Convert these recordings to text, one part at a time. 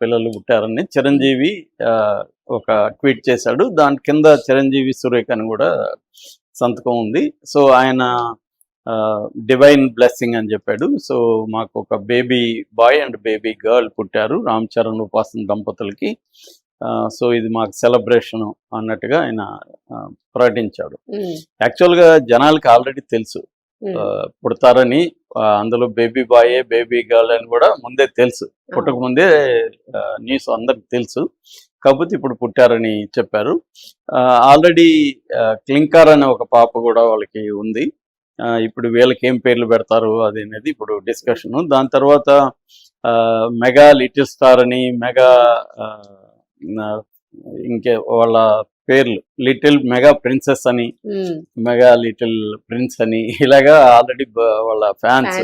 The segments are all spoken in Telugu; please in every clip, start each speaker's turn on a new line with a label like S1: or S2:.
S1: పిల్లలు పుట్టారని చిరంజీవి ఒక ట్వీట్ చేశాడు. దాని కింద చిరంజీవి సురేఖ అని కూడా సంతకం ఉంది. సో ఆయన డివైన్ బ్లెస్సింగ్ అని చెప్పాడు. సో మాకు ఒక baby boy and baby girl పుట్టారు రామ్ చరణ్ ఉపాసన దంపతులకి. సో ఇది మాకు సెలబ్రేషన్ అన్నట్టుగా ఆయన ప్రకటించాడు. యాక్చువల్గా జనాలకి ఆల్రెడీ తెలుసు. పుడతారని అందులో బేబీ బాయ్ బేబీ గర్ల్ అని కూడా ముందే తెలుసు. పుట్టక ముందే న్యూస్ అందరికి తెలుసు. కాకపోతే ఇప్పుడు పుట్టారని చెప్పారు. ఆల్రెడీ క్లింకర్ అనే ఒక పాప కూడా వాళ్ళకి ఉంది. ఆ, ఇప్పుడు వీళ్ళకి ఏం పేర్లు పెడతారు అది అనేది ఇప్పుడు డిస్కషన్. దాని తర్వాత మెగా లిటిల్ స్టార్ అని మెగా ఇంకే వాళ్ళ పేర్లు. లిటిల్ మెగా ప్రిన్సెస్ అని మెగా లిటిల్ ప్రిన్స్ అని ఇలాగా ఆల్రెడీ వాళ్ళ ఫ్యాన్స్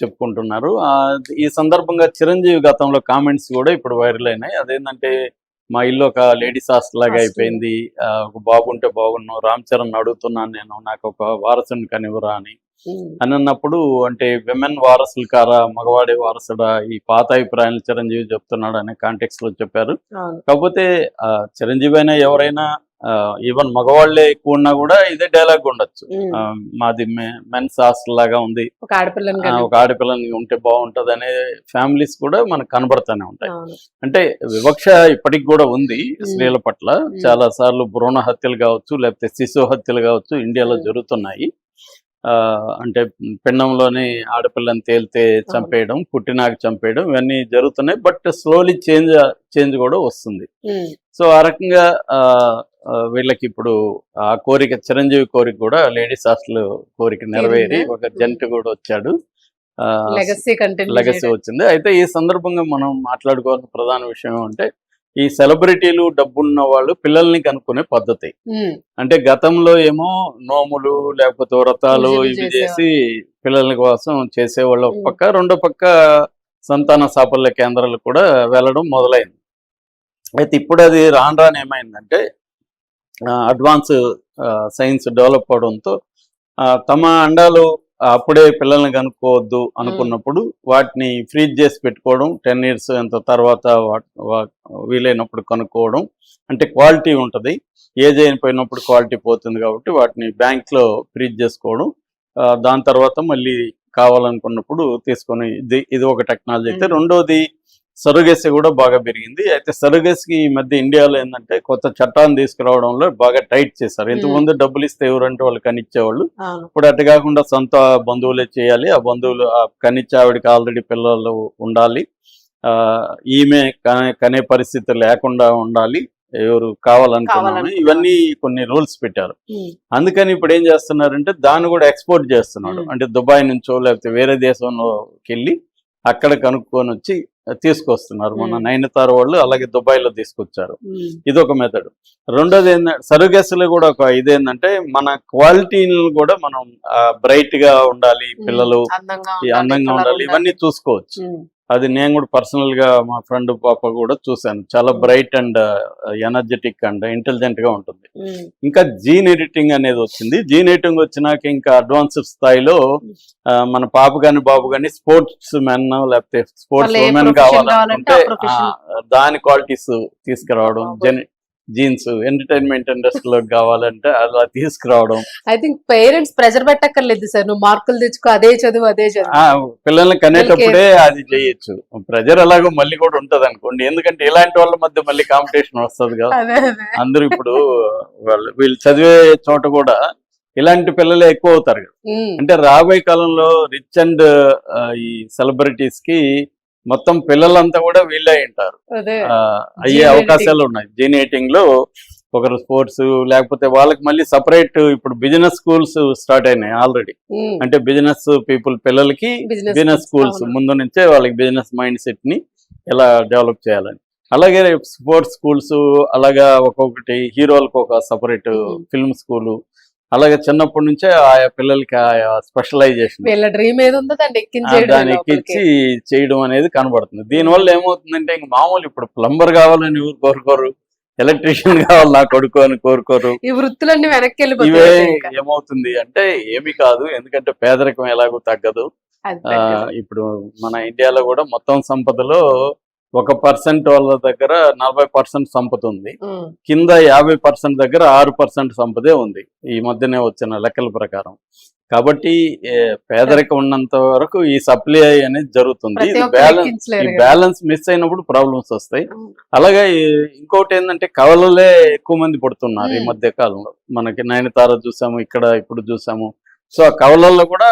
S1: చెప్పుకుంటున్నారు. ఈ సందర్భంగా చిరంజీవి గతంలో కామెంట్స్ కూడా ఇప్పుడు వైరల్ అయినాయి. అదేంటంటే మా ఇల్లు ఒక లేడీస్ హాస్టల్ లాగా. అయిపోయింది. ఒక బాబు ఉంటే బాగున్నావు. రామ్ చరణ్ అడుగుతున్నాను నేను నాకు ఒక వారసుని కనివరా అని. అని అన్నప్పుడు అంటే విమెన్ వారసులు కారా మగవాడే వారసుడా ఈ పాత అభిప్రాయాలు చిరంజీవి చెప్తున్నాడు అనే కాంటెక్స్లో చెప్పారు కాకపోతే చిరంజీవి అయినా ఎవరైనా ఈవెన్ మగవాళ్ళే ఎక్కువ ఉన్నా కూడా ఇదే డైలాగ్ ఉండొచ్చు. ఆ, మాది మెన్స్ హాస్టల్ లాగా ఉంది.
S2: ఒక ఆడపిల్లని
S1: ఉంటే బాగుంటది అనే ఫ్యామిలీస్ కూడా మనకు కనబడుతూనే ఉంటాయి. అంటే వివక్ష ఇప్పటికి కూడా ఉంది స్త్రీల పట్ల. చాలా సార్లు భ్రూణ హత్యలు కావచ్చు లేకపోతే శిశు హత్యలు కావచ్చు ఇండియాలో. జరుగుతున్నాయి. అంటే పిండంలోనే ఆడపిల్లని తేలితే చంపేయడం పుట్టినాక చంపేయడం ఇవన్నీ జరుగుతున్నాయి. బట్ స్లోలీ చేంజ్ చేంజ్ కూడా వస్తుంది. సో ఆ రకంగా వీళ్ళకి ఇప్పుడు ఆ కోరిక చిరంజీవి కోరిక కూడా లేడీస్ హాస్టల్ కోరిక నెరవేరి? ఒక జంట కూడా వచ్చాడు.
S2: లెగసీ
S1: వచ్చింది. అయితే ఈ సందర్భంగా మనం మాట్లాడుకోవాల్సిన ప్రధాన విషయం అంటే ఈ సెలబ్రిటీలు డబ్బున్న వాళ్ళు పిల్లల్ని కనుక్కునే పద్ధతి అంటే గతంలో ఏమో నోములు లేకపోతే వ్రతాలు ఇవి. చేసి పిల్లల కోసం చేసేవాళ్ళు ఒక. పక్క రెండో పక్క సంతాన సాఫల్య కేంద్రాలు కూడా వెళ్ళడం మొదలైంది అయితే ఇప్పుడు అది రాను రాను ఏమైందంటే అడ్వాన్స్ సైన్స్ డెవలప్ అవడంతో తమ అండాలు అప్పుడే పిల్లల్ని కనుక్కోవద్దు అనుకున్నప్పుడు వాటిని ఫ్రీజ్ చేసి పెట్టుకోవడం టెన్ ఇయర్స్ ఎంత తర్వాత వీలైనప్పుడు కనుక్కోవడం అంటే క్వాలిటీ ఉంటుంది ఏజ్ అయిపోయినప్పుడు క్వాలిటీ పోతుంది కాబట్టి వాటిని బ్యాంక్లో ఫ్రీజ్ చేసుకోవడం దాని తర్వాత మళ్ళీ కావాలనుకున్నప్పుడు తీసుకొని ఇది ఇది ఒక టెక్నాలజీ అయితే. రెండోది సరుగేసి కూడా బాగా పెరిగింది. అయితే సరుగేసికి ఈ మధ్య ఇండియాలో ఏంటంటే కొత్త చట్టాన్ని తీసుకురావడంలో బాగా టైట్ చేశారు. ఇంతకుముందు డబ్బులు ఇస్తే ఎవరంటే వాళ్ళు కనిచ్చేవాళ్ళు. ఇప్పుడు అటు కాకుండా సొంత బంధువులే చేయాలి. ఆ బంధువులు ఆ కనిచ్చే ఆవిడకి ఆల్రెడీ పిల్లలు ఉండాలి. ఆ ఈమె కనే- పరిస్థితి లేకుండా ఉండాలి. ఎవరు కావాలనుకున్నాను
S2: కావాలనుకున్న
S1: ఇవన్నీ కొన్ని రూల్స్ పెట్టారు. అందుకని ఇప్పుడు ఏం చేస్తున్నారంటే దాన్ని కూడా ఎక్స్పోర్ట్ చేస్తున్నాడు. అంటే దుబాయ్ నుంచో లేకపోతే వేరే దేశంలోకి వెళ్ళి అక్కడ కనుక్కొని వచ్చి తీసుకొస్తున్నారు. మన. నైనతార వాళ్ళు అలాగే దుబాయ్లో తీసుకొచ్చారు. ఇది ఒక మెథడ్. రెండోది ఏంటంటే సరుగెస్లు కూడా ఒక ఇదేంటంటే మన క్వాలిటీని కూడా మనం బ్రైట్గా ఉండాలి పిల్లలు
S2: అందంగా
S1: ఉండాలి ఇవన్నీ చూసుకోవచ్చు. అది నేను కూడా పర్సనల్గా మా ఫ్రెండ్ పాప కూడా చూశాను. చాలా బ్రైట్ అండ్ ఎనర్జెటిక్ అండ్ ఇంటెలిజెంట్గా ఉంటుంది.
S2: ఉమ్,
S1: ఇంకా జీన్ ఎడిటింగ్ అనేది వచ్చింది. జీన్ ఎడిటింగ్ వచ్చినాక ఇంకా అడ్వాన్స్ స్థాయిలో ఆ, మన పాప గాని బాబు గాని స్పోర్ట్స్ మెన్ లేకపోతే స్పోర్ట్స్ ఉమెన్
S2: కావాలంటే
S1: దాని క్వాలిటీస్ తీసుకురావడం. జెన్ జీన్స్ ఎంటర్టైన్మెంట్ ఇండస్ట్రీలో కావాలంటే అలా తీసుకురావడం.
S2: ఐ థింక్ పేరెంట్స్ ప్రెజర్ పెట్టక్కర్లేదు సార్. నువ్వు మార్కులు తెచ్చుకో అదే చదువు అదే చదువు.
S1: పిల్లల్ని కనేటప్పుడే అది చేయొచ్చు. ప్రెజర్ ఎలాగో మళ్ళీ కూడా ఉంటది అనుకోండి ఎందుకంటే ఇలాంటి వాళ్ళ మధ్య మళ్ళీ కాంపిటీషన్ వస్తుంది కదా.
S2: అదే అదే.
S1: అందరూ ఇప్పుడు వాళ్ళు వీళ్ళు చదివే చోట కూడా ఇలాంటి పిల్లలే ఎక్కువ అవుతారు కదా. అంటే రాబోయే కాలంలో రిచ్ అండ్ ఈ సెలబ్రిటీస్కి మొత్తం పిల్లలంతా కూడా వీళ్ళే ఉంటారు. అయ్యే అవకాశాలు ఉన్నాయి. జీనేటింగ్లో ఒకరు స్పోర్ట్స్ లేకపోతే వాళ్ళకి మళ్ళీ సపరేట్ ఇప్పుడు బిజినెస్ స్కూల్స్ స్టార్ట్ అయినాయి ఆల్రెడీ అంటే బిజినెస్ పీపుల్ పిల్లలకి బిజినెస్ స్కూల్స్. ముందు నుంచే వాళ్ళకి బిజినెస్ మైండ్ సెట్ని ఎలా డెవలప్ చేయాలని. అలాగే స్పోర్ట్స్ స్కూల్స్ అలాగా ఒక్కొక్కటి హీరోలకు ఒక సపరేట్. ఫిల్మ్ స్కూలు అలాగే చిన్నప్పటి నుంచే ఆయా పిల్లలకి ఆయా స్పెషలైజేషన్
S2: వీళ్ళ డ్రీమ్ ఏది ఉందో దాన్ని ఎక్కించేయడం
S1: దాన్ని ఎక్కించి చేయడం అనేది కనబడుతుంది. దీనివల్ల ఏమవుతుందంటే ఇంక మామూలు ఇప్పుడు ప్లంబర్ కావాలని ఎవరు కోరుకోరు ఎలక్ట్రీషియన్ కావాలి నా కొడుకు అని కోరుకోరు.
S2: ఈ వృత్తులన్నీ వెనక్కి
S1: ఇవే. ఏమవుతుంది అంటే ఏమి కాదు ఎందుకంటే పేదరికం ఎలాగో తగ్గదు.
S2: అది
S1: ఆ,
S2: తగ్గదు.
S1: ఇప్పుడు మన ఇండియాలో కూడా మొత్తం సంపదలో ఒక పర్సెంట్ వాళ్ళ దగ్గర నలభై పర్సెంట్ సంపద ఉంది. కింద యాభై పర్సెంట్ దగ్గర ఆరు పర్సెంట్ సంపదే ఉంది ఈ మధ్యనే వచ్చిన లెక్కల ప్రకారం. కాబట్టి పేదరికం ఉన్నంత వరకు ఈ సప్లై అనేది జరుగుతుంది. బ్యాలెన్స్ ఈ. బ్యాలెన్స్ మిస్ అయినప్పుడు ప్రాబ్లమ్స్ వస్తాయి. అలాగే ఇంకోటి ఏంటంటే కవలలే ఎక్కువ మంది పడుతున్నారు ఈ. మధ్య కాలంలో మనకి నయనతార చూసాము ఇక్కడ ఇప్పుడు చూసాము. సో ఆ కవలల్లో కూడా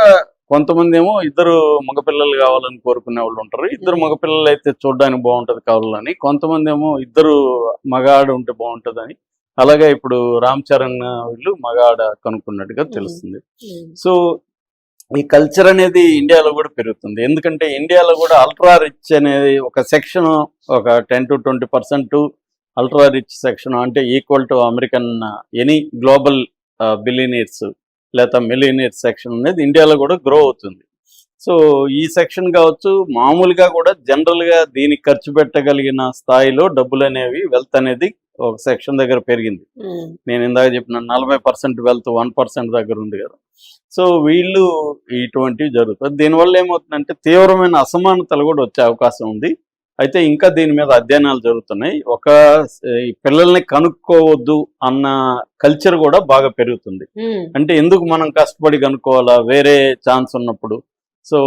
S1: కొంతమంది ఏమో ఇద్దరు మగపిల్లలు కావాలని కోరుకునే వాళ్ళు ఉంటారు. ఇద్దరు. మగపిల్లలు అయితే చూడడానికి బాగుంటది కవలని. కొంతమంది ఏమో ఇద్దరు మగాడు ఉంటే బాగుంటదని. అలాగే ఇప్పుడు రామ్ చరణ్ వీళ్ళు మగాడ కనుక్కున్నట్టుగా. తెలుస్తుంది. సో ఈ కల్చర్ అనేది ఇండియాలో కూడా పెరుగుతుంది. ఎందుకంటే ఇండియాలో కూడా అల్ట్రా రిచ్ అనేది ఒక సెక్షన్ ఒక ten to twenty percent ultra rich section అంటే equal to American any global billionaires. లేదా మిలియనీర్స్ సెక్షన్ అనేది ఇండియాలో కూడా గ్రో అవుతుంది. సో ఈ సెక్షన్ కావచ్చు మామూలుగా కూడా జనరల్గా దీనికి ఖర్చు పెట్టగలిగిన స్థాయిలో డబ్బులు అనేవి వెల్త్ అనేది ఒక సెక్షన్ దగ్గర పెరిగింది.
S2: ఉమ్,
S1: నేను ఇందాక చెప్పిన నలభై పర్సెంట్ వెల్త్ వన్ పర్సెంట్ దగ్గర ఉంది కదా. సో వీళ్ళు ఇటువంటివి జరుగుతుంది దీనివల్ల ఏమవుతుందంటే తీవ్రమైన అసమానతలు కూడా వచ్చే అవకాశం ఉంది. అయితే ఇంకా దీని మీద అధ్యయనాలు జరుగుతున్నాయి. ఒక ఈ పిల్లల్ని కనుక్కోవద్దు అన్న కల్చర్ కూడా బాగా పెరుగుతుంది. అంటే ఎందుకు మనం కష్టపడి కనుక్కోవాలా? వేరే ఛాన్స్ ఉన్నప్పుడు. సో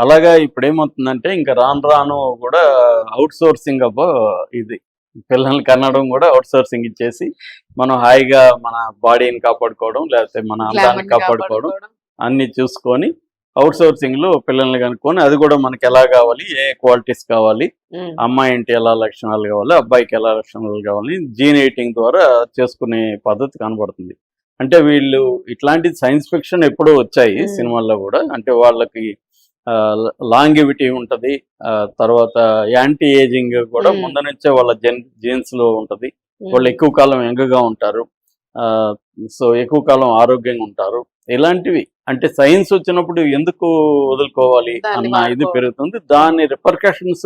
S1: అలాగా ఇప్పుడు ఏమవుతుందంటే ఇంకా రాను రాను కూడా అవుట్ సోర్సింగ్ అబ్బో ఇది. పిల్లల్ని కనడం కూడా అవుట్ సోర్సింగ్ ఇచ్చేసి మనం హాయిగా మన బాడీని కాపాడుకోవడం లేకపోతే మన అందాన్ని కాపాడుకోవడం. అన్ని చూసుకొని అవుట్ సోర్సింగ్లో పిల్లల్ని కనుక్కొని అది కూడా మనకి ఎలా కావాలి ఏ క్వాలిటీస్ కావాలి అమ్మాయి ఇంటి ఎలా లక్షణాలు కావాలి అబ్బాయికి ఎలా లక్షణాలు కావాలి జీన్ ఎయిటింగ్ ద్వారా చేసుకునే పద్ధతి కనబడుతుంది. అంటే వీళ్ళు ఇట్లాంటి సైన్స్ ఫిక్షన్ ఎప్పుడూ వచ్చాయి. సినిమాల్లో కూడా. అంటే వాళ్ళకి లాంగివిటీ ఉంటది తర్వాత యాంటీ ఏజింగ్ కూడా. ముందు నుంచే వాళ్ళ జెన్ జీన్స్లో ఉంటది. వాళ్ళు ఎక్కువ కాలం యంగ్గా ఉంటారు సో ఎక్కువ కాలం ఆరోగ్యంగా ఉంటారు. ఇలాంటివి అంటే సైన్స్ వచ్చినప్పుడు ఎందుకు వదులుకోవాలి అన్న ఇది పెరుగుతుంది. దాని రిపర్కషన్స్